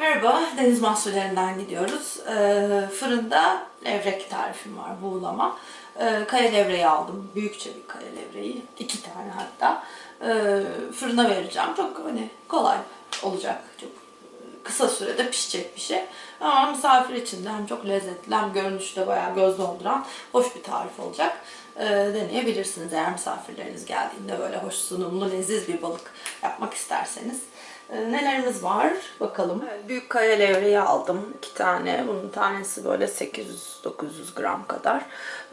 Merhaba, Deniz Mahsullerinden gidiyoruz. Ee, fırında levrek tarifim var, buğulama. Ee, kaya levreği aldım, büyükçe bir kaya levreği, iki tane hatta. Ee, fırına vereceğim, çok hani kolay olacak, çok kısa sürede pişecek bir şey. Ama misafir için de hem çok lezzetli hem görünüşü de bayağı göz dolduran hoş bir tarif olacak. Ee, deneyebilirsiniz eğer misafirleriniz geldiğinde böyle hoş sunumlu leziz bir balık yapmak isterseniz. Ee, nelerimiz var bakalım. Büyük kaya levreği aldım iki tane. Bunun tanesi böyle 800-900 gram kadar.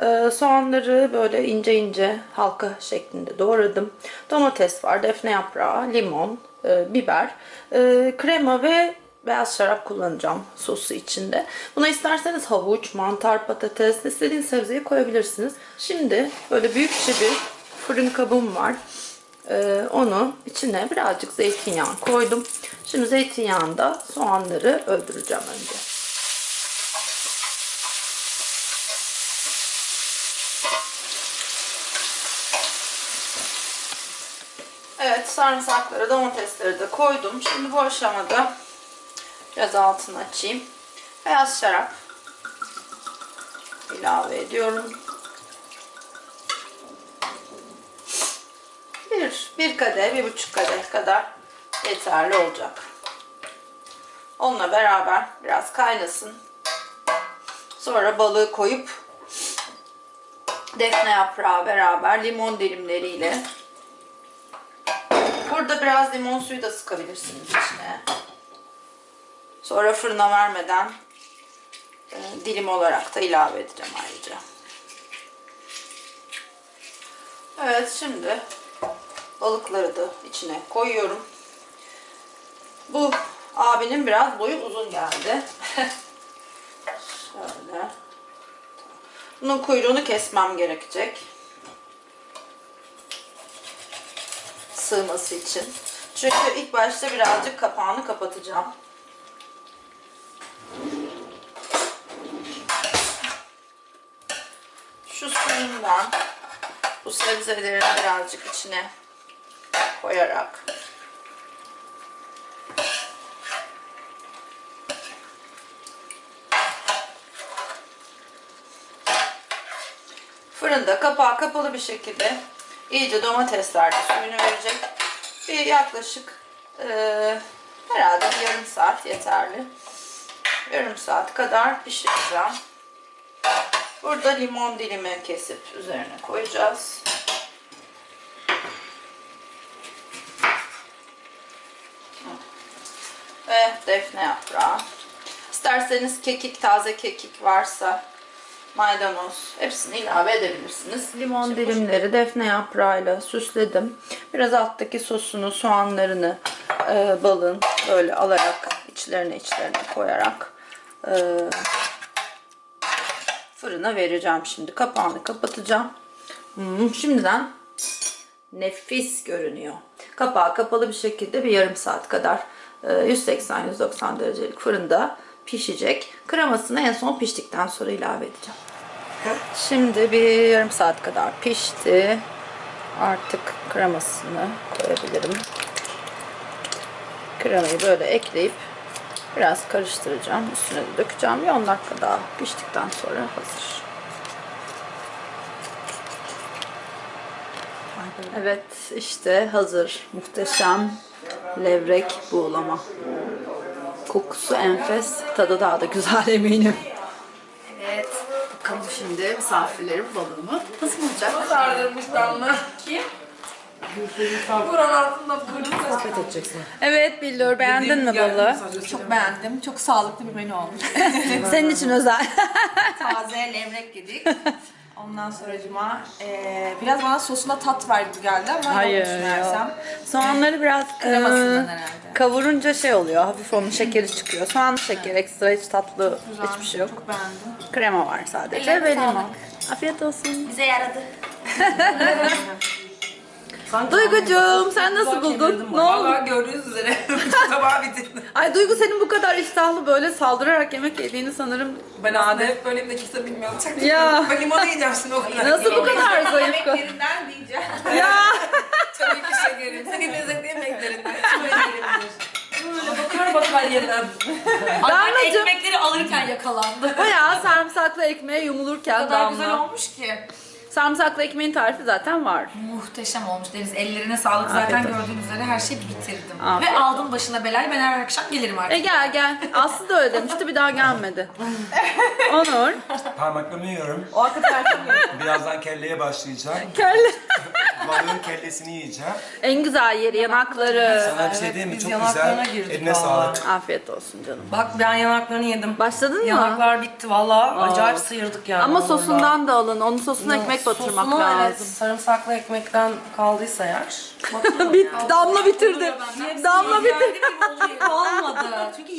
Ee, soğanları böyle ince ince halka şeklinde doğradım. Domates var, defne yaprağı, limon, e, biber, e, krema ve beyaz şarap kullanacağım sosu içinde. Buna isterseniz havuç, mantar, patates, istediğiniz sebzeyi koyabilirsiniz. Şimdi böyle büyükçe bir fırın kabım var. Ee, onu içine birazcık zeytinyağı koydum. Şimdi zeytinyağında soğanları öldüreceğim önce. Evet sarımsakları, domatesleri de koydum. Şimdi bu aşamada biraz altını açayım. Beyaz şarap ilave ediyorum. Bir, kadeh, bir buçuk kadeh kadar yeterli olacak. Onunla beraber biraz kaynasın. Sonra balığı koyup defne yaprağı beraber limon dilimleriyle Burada biraz limon suyu da sıkabilirsiniz içine. Sonra fırına vermeden e, dilim olarak da ilave edeceğim ayrıca. Evet şimdi balıkları da içine koyuyorum. Bu abinin biraz boyu uzun geldi. Şöyle. Bunun kuyruğunu kesmem gerekecek. Sığması için. Çünkü ilk başta birazcık kapağını kapatacağım. Şu suyundan bu sebzeleri birazcık içine koyarak fırında kapağı kapalı bir şekilde iyice domatesler suyunu verecek. Bir yaklaşık eee, herhalde yarım saat yeterli. Yarım saat kadar pişireceğim. Burada limon dilimi kesip üzerine koyacağız. Ve defne yaprağı. İsterseniz kekik, taze kekik varsa maydanoz hepsini ilave edebilirsiniz. Limon dilimleri defne yaprağıyla süsledim. Biraz alttaki sosunu, soğanlarını e, balın böyle alarak içlerine içlerine koyarak e, fırına vereceğim şimdi. Kapağını kapatacağım. Hmm, şimdiden nefis görünüyor. Kapağı kapalı bir şekilde bir yarım saat kadar 180-190 derecelik fırında pişecek. Kremasını en son piştikten sonra ilave edeceğim. Şimdi bir yarım saat kadar pişti. Artık kremasını koyabilirim. Kremayı böyle ekleyip biraz karıştıracağım. Üstüne de dökeceğim. Bir 10 dakika daha piştikten sonra hazır. Evet işte hazır. Muhteşem levrek buğulama. Kokusu enfes, tadı daha da güzel eminim. Evet, bakalım şimdi misafirlerim balığımı nasıl bulacak? Sardırmış damla. Kim? Buranın altında buyurun. Sohbet edeceksin. Evet Billur beğendin mi balığı? Çok beğendim. Çok sağlıklı bir menü olmuş. Senin için özel. Taze levrek yedik. Ondan sonracıma eee biraz bana sosuna tat verdi geldi ama Hayır yok. Soğanları biraz Kremasından e, herhalde. kavurunca şey oluyor. Hafif onun şekeri çıkıyor. Soğanlı şeker ekstra hiç tatlı hiçbir şey yok. Çok beğendim. Krema var sadece Ellerine ve limon. Afiyet olsun. Bize yaradı. Duygucuğum sen nasıl buldun? Ne oldu? Valla gördüğünüz üzere tabağı bitirdim. Ay Duygu senin bu kadar iştahlı böyle saldırarak yemek yediğini sanırım Ben aslında hep böyleyim de kimse bilmiyor olacak. Ya. Ben limonu yiyeceğim şimdi o kadar. Nasıl bu kadar zayıf? Yemeklerinden diyeceğim. ya Tabii ki şekerim. Senin lezzetli yemeklerinden. Şöyle yiyebiliriz. böyle bakar bakar ben Damlacığım. ekmekleri alırken yakalandı. Bayağı sarımsaklı ekmeğe yumulurken O kadar damla. güzel olmuş ki. Sarımsaklı ekmeğin tarifi zaten var. Muhteşem olmuş Deniz. Ellerine sağlık. Zaten Afiyet olsun. gördüğünüz üzere her şeyi bitirdim. Afiyet. Ve aldım başına belayı. Ben her akşam gelirim artık. E gel gel. Aslı da öyle demişti bir daha gelmedi. Onur. Parmaklarımı yiyorum. O yiyor. Birazdan kelleye başlayacağım. Kelle. Balığın kellesini yiyeceğim. En güzel yeri yanakları. Sana bir şey diyeyim mi? biz Çok yanaklarına güzel. girdik Eline vallahi. sağlık. Afiyet olsun canım. Bak ben yanaklarını yedim. Başladın mı? Yanaklar bitti valla. Acayip sıyırdık yani. Ama onunla. sosundan da alın. Onun sosuna ekmek batırmak Sosunu lazım. evet sarımsaklı ekmekten kaldıysa eğer. Bit, damla bitirdi. Damla bitirdi. Olmadı. Çünkü